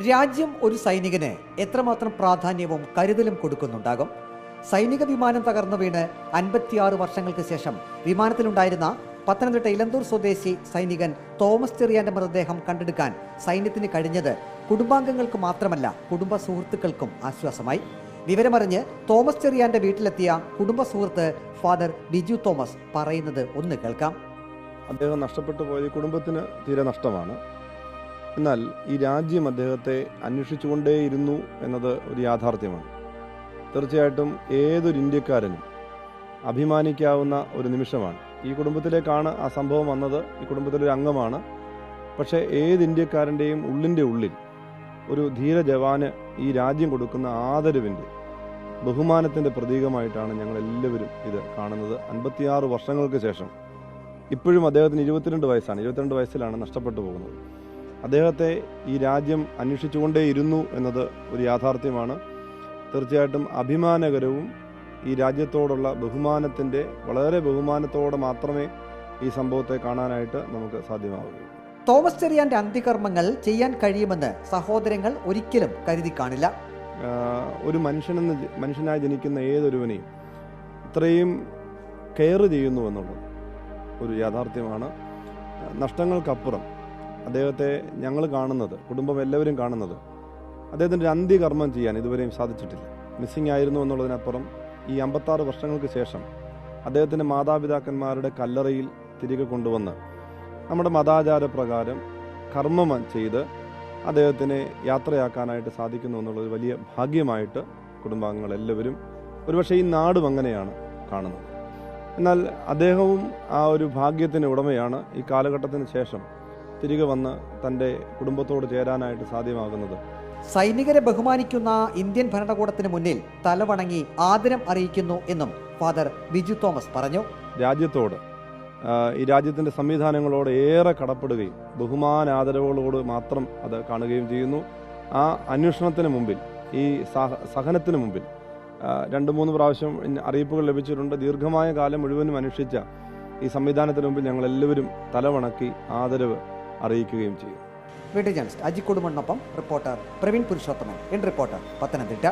രാജ്യം ഒരു സൈനികന് എത്രമാത്രം പ്രാധാന്യവും കരുതലും കൊടുക്കുന്നുണ്ടാകും? സൈനിക വിമാനം തകർന്നു വീണ് അൻപത്തിയാറ് വർഷങ്ങൾക്ക് ശേഷം വിമാനത്തിലുണ്ടായിരുന്ന പത്തനംതിട്ട ഇലന്തൂർ സ്വദേശി സൈനികൻ തോമസ് ചെറിയാന്റെ മൃതദേഹം കണ്ടെടുക്കാൻ സൈന്യത്തിന് കഴിഞ്ഞത് കുടുംബാംഗങ്ങൾക്ക് മാത്രമല്ല കുടുംബ സുഹൃത്തുക്കൾക്കും ആശ്വാസമായി. വിവരമറിഞ്ഞ് തോമസ് ചെറിയാന്റെ വീട്ടിലെത്തിയ കുടുംബ സുഹൃത്ത് ഫാദർ ബിജു തോമസ് പറയുന്നത് ഒന്ന് കേൾക്കാം. അദ്ദേഹം നഷ്ടപ്പെട്ടു പോയത് കുടുംബത്തിന് തീരെ നഷ്ടമാണ്. എന്നാൽ ഈ രാജ്യം അദ്ദേഹത്തെ അന്വേഷിച്ചുകൊണ്ടേയിരുന്നു എന്നത് ഒരു യാഥാർത്ഥ്യമാണ്. തീർച്ചയായിട്ടും ഏതൊരു ഇന്ത്യക്കാരനും അഭിമാനിക്കാവുന്ന ഒരു നിമിഷമാണ്. ഈ കുടുംബത്തിലേക്കാണ് ആ സംഭവം വന്നത്. ഈ കുടുംബത്തിലൊരു അംഗമാണ്. പക്ഷേ ഏത് ഇന്ത്യക്കാരന്റെയും ഉള്ളിന്റെ ഉള്ളിൽ ഒരു ധീര ജവാന് ഈ രാജ്യം കൊടുക്കുന്ന ആദരവിന്റെ ബഹുമാനത്തിന്റെ പ്രതീകമായിട്ടാണ് ഞങ്ങൾ എല്ലാവരും ഇത് കാണുന്നത്. അൻപത്തിയാറ് വർഷങ്ങൾക്ക് ശേഷം ഇപ്പോഴും അദ്ദേഹത്തിന് ഇരുപത്തിരണ്ട് വയസ്സാണ്. ഇരുപത്തിരണ്ട് വയസ്സിലാണ് നഷ്ടപ്പെട്ടു പോകുന്നത്. അദ്ദേഹത്തെ ഈ രാജ്യം അന്വേഷിച്ചുകൊണ്ടേയിരുന്നു എന്നത് ഒരു യാഥാർത്ഥ്യമാണ്. തീർച്ചയായിട്ടും അഭിമാനകരവും ഈ രാജ്യത്തോടുള്ള ബഹുമാനത്തിന്റെ വളരെ ബഹുമാനത്തോടെ മാത്രമേ ഈ സംഭവത്തെ കാണാനായിട്ട് നമുക്ക് സാധ്യമാവുകയുള്ളൂ. തോമസ് ചെറിയാന്റെ അന്ത്യകർമ്മങ്ങൾ ചെയ്യാൻ കഴിയുമെന്ന് സഹോദരങ്ങൾ ഒരിക്കലും കരുതി കാണില്ല. ഒരു മനുഷ്യനെന്ന് മനുഷ്യനായി ജനിക്കുന്ന ഏതൊരുവനെയും ഇത്രയും കെയർ ചെയ്യുന്നു എന്നുള്ളത് ഒരു യാഥാർത്ഥ്യമാണ്. നഷ്ടങ്ങൾക്കപ്പുറം അദ്ദേഹത്തെ ഞങ്ങൾ കാണുന്നത് കുടുംബം എല്ലാവരും കാണുന്നത്. അദ്ദേഹത്തിന്റെ അന്ത്യകർമ്മം ചെയ്യാൻ ഇതുവരെയും സാധിച്ചിട്ടില്ല. മിസ്സിംഗ് ആയിരുന്നു എന്നുള്ളതിനപ്പുറം ഈ അമ്പത്താറ് വർഷങ്ങൾക്ക് ശേഷം അദ്ദേഹത്തിന്റെ മാതാപിതാക്കന്മാരുടെ കല്ലറയിൽ തിരികെ കൊണ്ടുവന്ന് നമ്മുടെ മതാചാര പ്രകാരം കർമ്മം ചെയ്ത് അദ്ദേഹത്തിനെ യാത്രയാക്കാനായിട്ട് സാധിക്കുന്നു എന്നുള്ളത് വലിയ ഭാഗ്യമായിട്ട് കുടുംബാംഗങ്ങൾ എല്ലാവരും ഒരുപക്ഷെ ഈ നാടും അങ്ങനെയാണ് കാണുന്നത്. എന്നാൽ അദ്ദേഹവും ആ ഒരു ഭാഗ്യത്തിന് ഉടമയാണ് ഈ കാലഘട്ടത്തിന് ശേഷം തിരികെ വന്ന് തന്റെ കുടുംബത്തോട് ചേരാനായിട്ട് സാധ്യമാകുന്നത്. സൈനികരെ ബഹുമാനിക്കുന്ന ഇന്ത്യൻ ഭരണകൂടത്തിന് മുന്നിൽ തലവണങ്ങി ആദരം അറിയിക്കുന്നു എന്നും ഫാദർ ബിജു തോമസ് പറഞ്ഞു. രാജ്യത്തോട് ഈ രാജ്യത്തിന്റെ സംവിധാനങ്ങളോട് ഏറെ കടപ്പെടുകയും ബഹുമാനാദരവുകളോട് മാത്രം അത് കാണുകയും ചെയ്യുന്നു. ആ അന്വേഷണത്തിന് മുമ്പിൽ ഈ സഹ സഹനത്തിന് മുമ്പിൽ രണ്ട് മൂന്ന് പ്രാവശ്യം അറിയിപ്പുകൾ ലഭിച്ചിട്ടുണ്ട്. ദീർഘമായ കാലം മുഴുവനും അനുഷ്ഠിച്ച ഈ സംവിധാനത്തിന് മുമ്പിൽ ഞങ്ങൾ എല്ലാവരും തലവണക്കി ആദരവ് അറിയിക്കുകയും ചെയ്യും. വീഡിയോ ജേർണലിസ്റ്റ് അജി കൊടുമണ്ണൊപ്പം റിപ്പോർട്ടർ പ്രവീൺ പുരുഷോത്തമൻ എൻ റിപ്പോർട്ടർ പത്തനംതിട്ട.